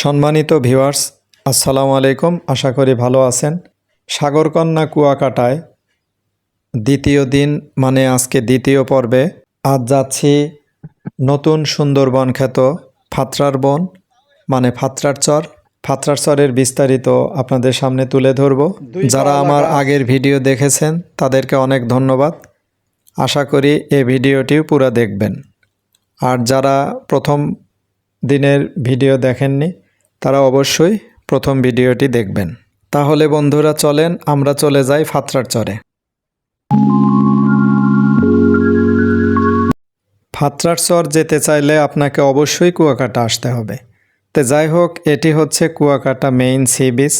সম্মানিত ভিউয়ার্স আসসালামু আলাইকুম। আশা করি ভালো আছেন। সাগরকন্যা কুয়াকাটায় দ্বিতীয় দিন মানে আজকে দ্বিতীয় পর্বে আজ যাচ্ছি নতুন সুন্দরবন খ্যাত ফাত্রার বন মানে ফাত্রার চর। ফাত্রার চরের বিস্তারিত আপনাদের সামনে তুলে ধরব। যারা আমার আগের ভিডিও দেখেছেন তাদেরকে অনেক ধন্যবাদ। আশা করি এই ভিডিওটিও পুরো দেখবেন। আর যারা প্রথম দিনের ভিডিও দেখেননি তারা অবশ্যই প্রথম ভিডিওটি দেখবেন। তাহলে বন্ধুরা চলেন, আমরা চলে যাই ফাত্রার চরে। ফাত্রার চর যেতে চাইলে আপনাকে অবশ্যই কুয়াকাটা আসতে হবে। তো যাই হোক, এটি হচ্ছে কুয়াকাটা মেইন সি বিচ।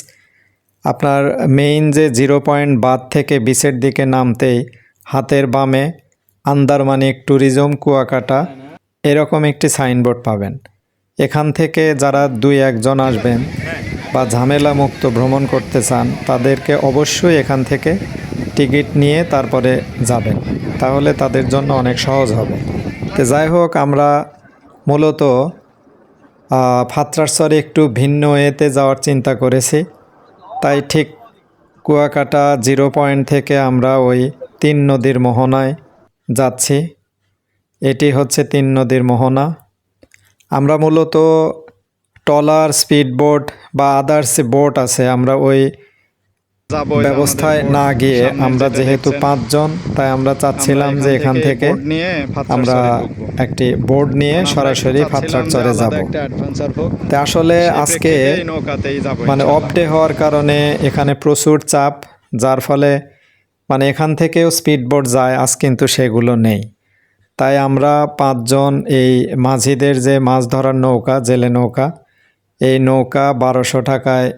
আপনার মেইন যে জিরো পয়েন্ট বাদ থেকে বিচের দিকে নামতেই হাতের বামে আন্দারমানিক ট্যুরিজম কুয়াকাটা, এরকম একটি সাইনবোর্ড পাবেন। এখান থেকে যারা দুই একজন আসবেন বা ঝামেলা মুক্ত ভ্রমণ করতে চান তাদেরকে অবশ্যই এখান থেকে টিকিট নিয়ে তারপরে যাবেন। তাহলে তাদের জন্য অনেক সহজ হবে। তো যাই হোক আমরা মূলত আহ, ফাত্রারসরে একটু ভিন্ন এতে যাওয়ার চিন্তা করেছি। তাই ঠিক কুয়াকাটা জিরো পয়েন্ট থেকে আমরা ওই তিন নদীর মোহনায় যাচ্ছি। এটি হচ্ছে তিন নদীর মোহনা। আমরা মূলত টলার স্পিডবোট বা আদার্স বোট আছে। আমরা ওই ব্যবস্থায় না গিয়ে আমরা যেহেতু পাঁচজন তাই আমরা চাচ্ছিলাম যে এখান থেকে আমরা একটি বোর্ড নিয়ে সরাসরি ফাত্রার চরে যাব। তা আসলে আজকে মানে অফ ডে হওয়ার কারণে এখানে প্রচুর চাপ যার ফলে মানে এখান থেকেও স্পিডবোট যায় আজ কিন্তু সেগুলো নেই। তাই আমরা পাঁচজন এই মাঝিদের যে মাছ ধরার নৌকা, জেলে নৌকা, এই নৌকা বারোশো টাকায়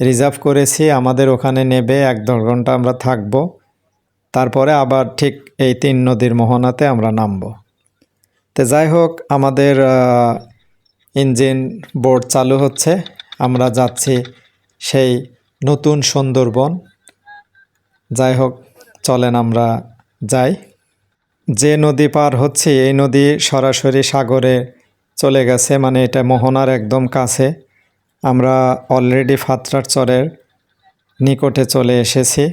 রিজার্ভ করেছি। আমাদের ওখানে নেবে এক দেড় ঘণ্টা আমরা থাকব। তারপরে আবার ঠিক এই তিন নদীর মোহনাতে আমরা নামব। তো যাই হোক, আমাদের ইঞ্জিন বোর্ড চালু হচ্ছে। আমরা যাচ্ছি সেই নতুন সুন্দরবন। যাই হোক, চলেন আমরা যাই। যে নদী পার হচ্ছে, এই নদী সরাসরি সাগরে চলে গেছে মানে এটা মোহনার একদম কাছে। আমরা অলরেডি ফাত্রার চরের নিকটে চলে এসেছি।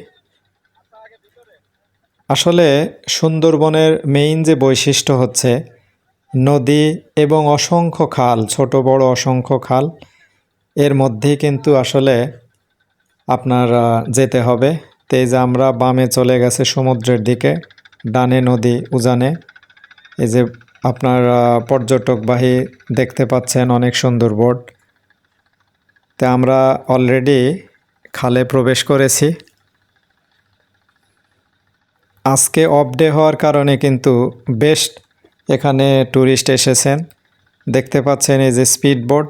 আসলে সুন্দরবনের মেইন যে বৈশিষ্ট্য হচ্ছে, নদী এবং অসংখ্য খাল, ছোট, বড়, অসংখ্য খাল, এর মধ্যে কিন্তু আসলে আপনার যেতে হবে। তো এই যে আমরা বামে চলে গেছে সমুদ্রের দিকে। ডানে, নদী, উজানে। এই যে আপনার পর্যটকবাহী দেখতে পাচ্ছেন, অনেক সুন্দর বোট। তো আমরা অলরেডি খালে প্রবেশ করেছি। আজকে অফ ডে হওয়ার কারণে কিন্তু বেশ এখানে ট্যুরিস্ট এসেছেন। দেখতে পাচ্ছেন এই যে স্পিড বোট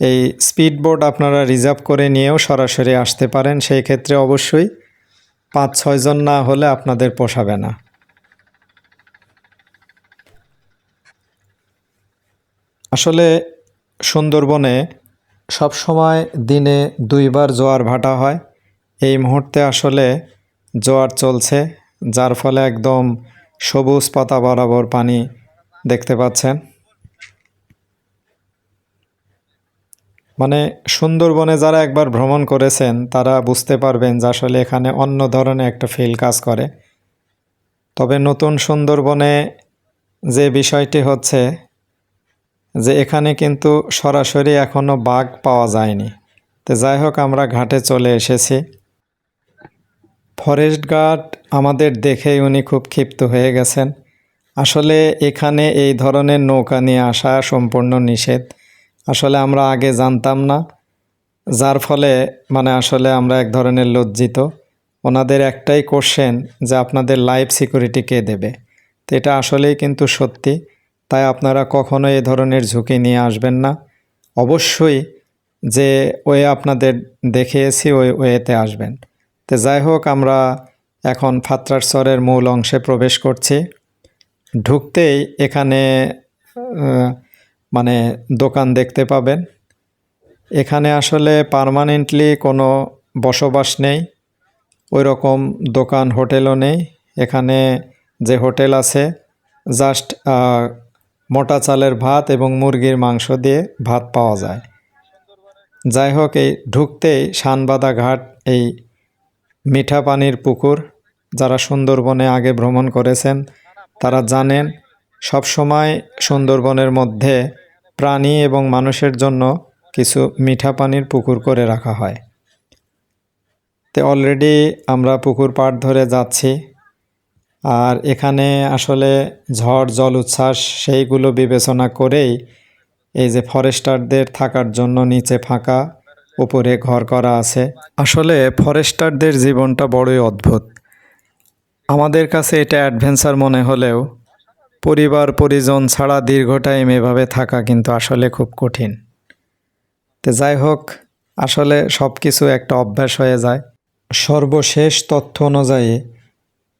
এই স্পিড বোট আপনারা রিজার্ভ করে নিয়েও সরাসরি আসতে পারেন, সেই ক্ষেত্রে অবশ্যই। পাঁচ ছয়জন না হলে আপনাদের পোষাবে না। আসলে সুন্দরবনে সবসময় দিনে দুইবার জোয়ার ভাটা হয়। এই মুহূর্তে আসলে জোয়ার চলছে, যার ফলে একদম সবুজ পাতা বরাবর পানি দেখতে পাচ্ছেন। মানে সুন্দরবনে যারা একবার ভ্রমণ করেছেন, তারা বুঝতে পারবেন যে আসলে এখানে অন্য ধরনের একটা ফিল কাজ করে। তবে নতুন সুন্দরবনে যে বিষয়টি হচ্ছে যে এখানে কিন্তু সরাসরি এখনও বাঘ পাওয়া যায়নি। তো যাই হোক, আমরা ঘাটে চলে এসেছি। ফরেস্ট গার্ড আমাদের দেখেই উনি খুব ক্ষিপ্ত হয়ে গেছেন। আসলে এখানে এই ধরনের নৌকা নিয়ে আসা সম্পূর্ণ নিষেধ। আসলে আমরা আগে জানতাম না, যার ফলে মানে আসলে আমরা এক ধরনের লজ্জিত। ওনাদের একটাই কোশ্চেন যে আপনাদের লাইফ সিকিউরিটি কে দেবে। তো এটা আসলেই কিন্তু সত্যি, তাই আপনারা কখনো এ ধরনের ঝুঁকি নিয়ে আসবেন না। অবশ্যই যে ওয়ে আপনাদের দেখিয়েছি ওই ওয়েতে আসবেন। তো যাই হোক, আমরা এখন ফাত্রার চরের মূল অংশে প্রবেশ করছি। ঢুকতেই এখানে মানে দোকান দেখতে পাবেন। এখানে আসলে পার্মানেন্টলি কোনো বসবাস নেই। ওই রকম দোকান, হোটেলও নেই। এখানে যে হোটেল আছে জাস্ট মোটা চালের ভাত এবং মুরগির মাংস দিয়ে ভাত পাওয়া যায়। যাই হোক, এই ঢুকতেই শানবাদা ঘাট এই মিঠা পানির পুকুর, যারা সুন্দরবনে আগে ভ্রমণ করেছেন, তারা জানেন সবসময় সুন্দরবনের মধ্যে প্রাণী এবং মানুষের জন্য কিছু মিঠা পানির পুকুর করে রাখা হয়। তো অলরেডি আমরা পুকুর পাড় ধরে যাচ্ছি। আর এখানে আসলে ঝড়, জল উচ্ছ্বাস সেইগুলো বিবেচনা করেই এই যে ফরেস্টারদের থাকার জন্য নিচে ফাঁকা, উপরে ঘর করা আছে। আসলে ফরেস্টারদের জীবনটা বড়ই অদ্ভুত। আমাদের কাছে এটা অ্যাডভেঞ্চার মনে হলেও পরিবার, পরিজন ছাড়া দীর্ঘ টাইম এভাবে থাকা কিন্তু আসলে খুব কঠিন। তো যাই হোক, আসলে সব কিছু একটা অভ্যাস হয়ে যায়। সর্বশেষ তথ্য অনুযায়ী,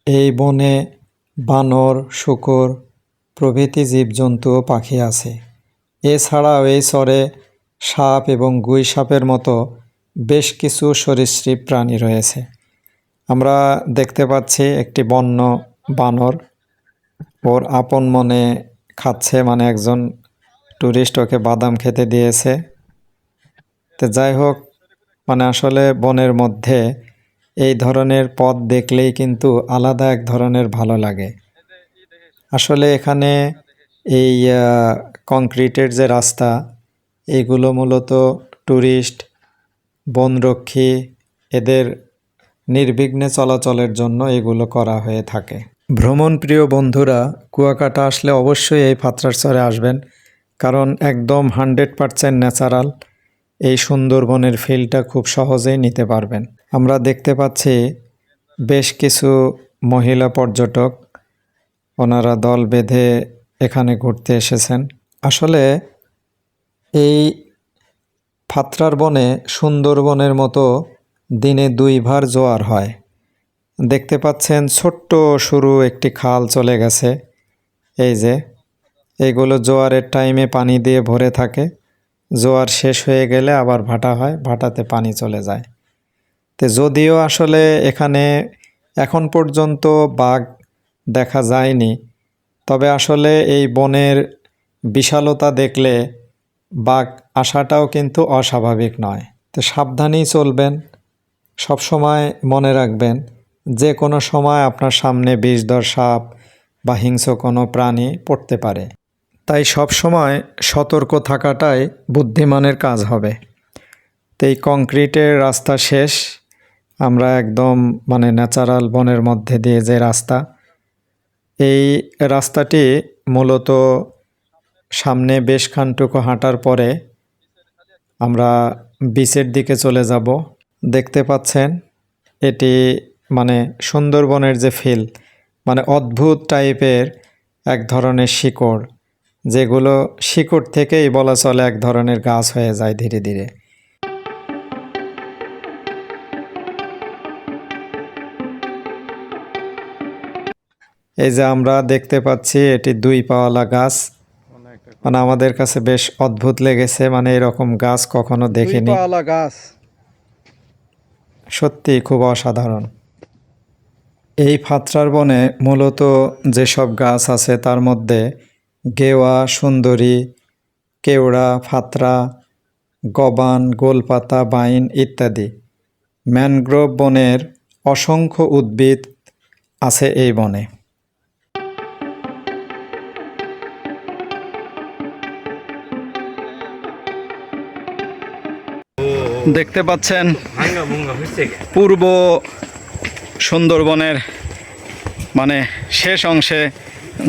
এই বনে বানর, শুকর প্রভৃতি জীবজন্তু ও পাখি আছে। এছাড়াও এই চরে সাপ এবং গুই সাপের মতো বেশ কিছু সরীসৃপ প্রাণী রয়েছে। আমরা দেখতে পাচ্ছি একটি বন্য বানর। ওর আপন মনে খাচ্ছে মানে একজন ট্যুরিস্ট ওকে বাদাম খেতে দিয়েছে। তো যাই হোক মানে আসলে বনের মধ্যে এই ধরনের পথ দেখলেই কিন্তু আলাদা এক ধরনের ভালো লাগে। আসলে এখানে এই কংক্রিটের যে রাস্তা এইগুলো মূলত ট্যুরিস্ট বনরক্ষী, এদের নির্বিঘ্নে চলাচলের জন্য এগুলো করা হয়ে থাকে। ভ্রমণ প্রিয় বন্ধুরা, কুয়াকাটা আসলে অবশ্যই এই ফাত্রারচরে আসবেন, কারণ একদম হান্ড্রেড পারসেন্ট ন্যাচারাল। এই সুন্দরবনের ফিলটা খুব সহজেই নিতে পারবেন। আমরা দেখতে পাচ্ছি বেশ কিছু মহিলা পর্যটক, ওনারা দল বেঁধে এখানে ঘুরতে এসেছেন। আসলে এই ফাত্রার বনে সুন্দরবনের মতো দিনে দুইবার জোয়ার হয়। দেখতে পাচ্ছেন ছোট্ট সরু একটি খাল চলে গেছে। এই যে এইগুলো জোয়ারের টাইমে পানি দিয়ে ভরে থাকে। জোয়ার শেষ হয়ে গেলে আবার ভাটা হয়, ভাটাতে পানি চলে যায়। তো যদিও আসলে এখানে এখন পর্যন্ত বাঘ দেখা যায়নি, তবে আসলে এই বনের বিশালতা দেখলে বাঘ আসাটাও কিন্তু অস্বাভাবিক নয়। তো সাবধানেই চলবেন, সবসময় মনে রাখবেন। যে কোনো সময় আপনার সামনে বিষধর সাপ বা হিংস্র কোনো প্রাণী পড়তে পারে। তাই সবসময় সতর্ক থাকাটাই বুদ্ধিমানের কাজ হবে। তো এই কংক্রিটের রাস্তা শেষ। আমরা একদম মানে ন্যাচারাল বনের মধ্যে দিয়ে যে রাস্তা, এই রাস্তাটি মূলত সামনে বেশ খানটুকু হাঁটার পরে আমরা বিচের দিকে চলে যাব। দেখতে পাচ্ছেন, এটি মানে সুন্দরবনের যে ফিল মানে অদ্ভুত টাইপের এক ধরনের শিকড় যেগুলো শিকড় থেকেই বলা চলে এক ধরনের গাছ হয়ে যায় ধীরে ধীরে। এই যে আমরা দেখতে পাচ্ছি এটি দুই পাওয়ালা গাছ। মানে আমাদের কাছে বেশ অদ্ভুত লেগেছে মানে এরকম গাছ কখনো দেখিনি। গাছ। সত্যি খুব অসাধারণ। এই ফাত্রার বনে মূলত যেসব গাছ আছে তার মধ্যে গেওয়া সুন্দরী কেওড়া ফাত্রা গবান গোলপাতা বাইন ইত্যাদি। ম্যানগ্রোভ বনের অসংখ্য উদ্ভিদ আছে এই বনে। দেখতে পাচ্ছেন পূর্ব সুন্দরবনের মানে শেষ অংশে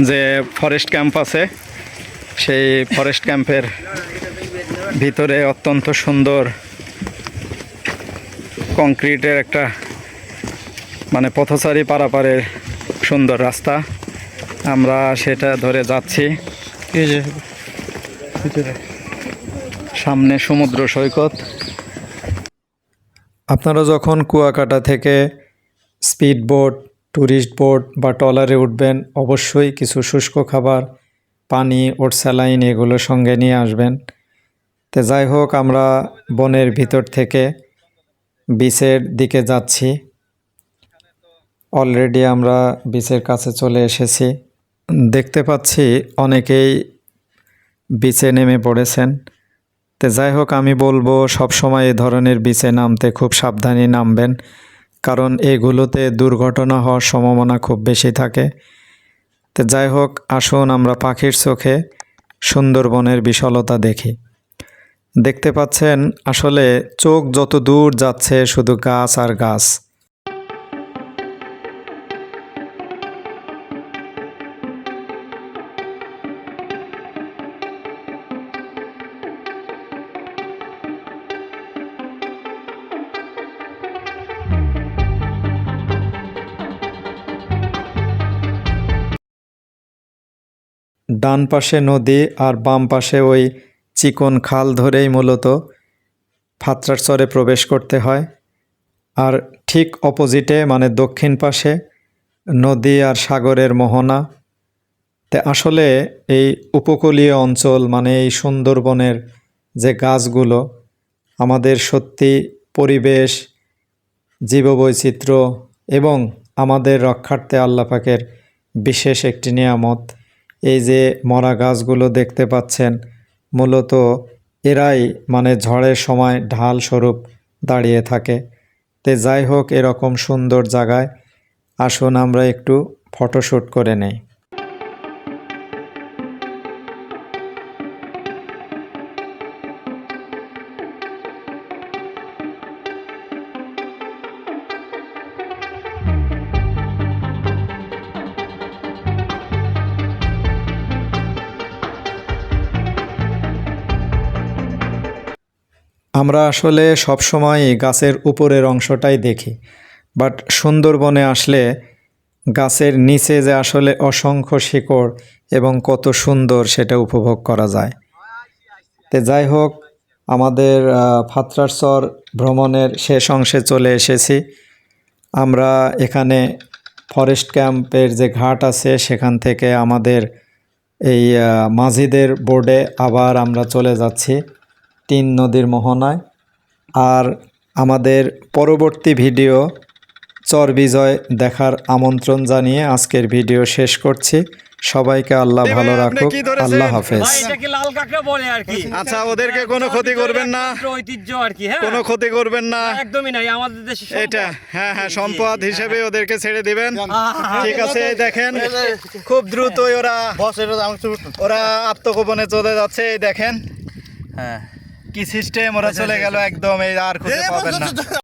যে ফরেস্ট ক্যাম্প আছে সেই ফরেস্ট ক্যাম্পের ভিতরে অত্যন্ত সুন্দর কংক্রিটের একটা মানে পথচারী পারাপারের সুন্দর রাস্তা। আমরা সেটা ধরে যাচ্ছি। সামনে সমুদ্র সৈকত। আপনারা যখন কুয়াকাটা থেকে স্পিড বোট ট্যুরিস্ট বোট বা ট্রলারে উঠবেন, অবশ্যই কিছু শুষ্ক খাবার, পানি, ওট স্যালাইন এগুলো সঙ্গে নিয়ে আসবেন। তো যাই হোক, আমরা বনের ভিতর থেকে বিচের দিকে যাচ্ছি। অলরেডি আমরা বিচের কাছে চলে এসেছি। দেখতে পাচ্ছি অনেকেই বিচে নেমে পড়েছেন। তো যাই হোক, আমি বলব সবসময় এ ধরনের বিচে নামতে খুব সাবধানে নামবেন। কারণ এগুলোতে দুর্ঘটনা হওয়ার সম্ভাবনা খুব বেশি থাকে। তো যাই হোক, আসুন আমরা পাখির চোখে সুন্দরবনের বিশালতা দেখি। দেখতে পাচ্ছেন, আসলে চোখ যত দূর যাচ্ছে শুধু গাছ আর গাছ। ডান পাশে নদী আর বাম পাশে ওই চিকন খাল ধরেই মূলত ফাত্রার চরে প্রবেশ করতে হয়। আর ঠিক অপোজিটে মানে দক্ষিণ পাশে, নদী আর সাগরের মোহনা। তে আসলে এই উপকূলীয় অঞ্চল মানে এই সুন্দরবনের যে গাছগুলো, আমাদের সত্যি পরিবেশ, জীববৈচিত্র্য এবং আমাদের রক্ষার্থে আল্লাপাকের বিশেষ একটি নিয়ামত। এই যে মরা গাছগুলো দেখতে পাচ্ছেন, মূলত এরাই মানে ঝড়ের সময় ঢাল স্বরূপ দাঁড়িয়ে থাকে। তে যাই হোক, এরকম সুন্দর জায়গায় আসুন, আমরা একটু ফটোশ্যুট করে নেই। আমরা আসলে সবসময় গাছের উপরের অংশটাই দেখি বাট সুন্দরবনে আসলে গাছের নিচে যে আসলে অসংখ্য শিকড় এবং কত সুন্দর সেটা উপভোগ করা যায়। তে যাই হোক, আমাদের ফাত্রারচর ভ্রমণের শেষ অংশে চলে এসেছি। আমরা এখানে ফরেস্ট ক্যাম্পের যে ঘাট আছে, সেখান থেকে আমাদের এই মাঝিদের বোর্ডে আবার আমরা চলে যাচ্ছি। তিন নদীর মোহনায়। আর আমাদের পরবর্তী ভিডিও চর বিজয় দেখার আমন্ত্রণ জানিয়ে আজকের ভিডিও শেষ করছি। সবাইকে আল্লাহ ভালো রাখুক। আল্লাহ হাফেজ। লাল কাঁকড়া বলে আর কি। আচ্ছা ওদেরকে কোনো ক্ষতি করবেন না। ঐতিহ্য আর কি হ্যাঁ। কোনো ক্ষতি করবেন না। একদমই নাই আমাদের দেশে এটা হ্যাঁ হ্যাঁ সম্পদ হিসেবে ওদেরকে ছেড়ে দিবেন। ঠিক আছে দেখেন খুব দ্রুতই ওরা ওরা আত্মগোপনে চলে যাচ্ছে এই দেখেন। হ্যাঁ। কি সিস্টেম ওরা চলে গেল একদম এই আর খুঁজে পাবেন না।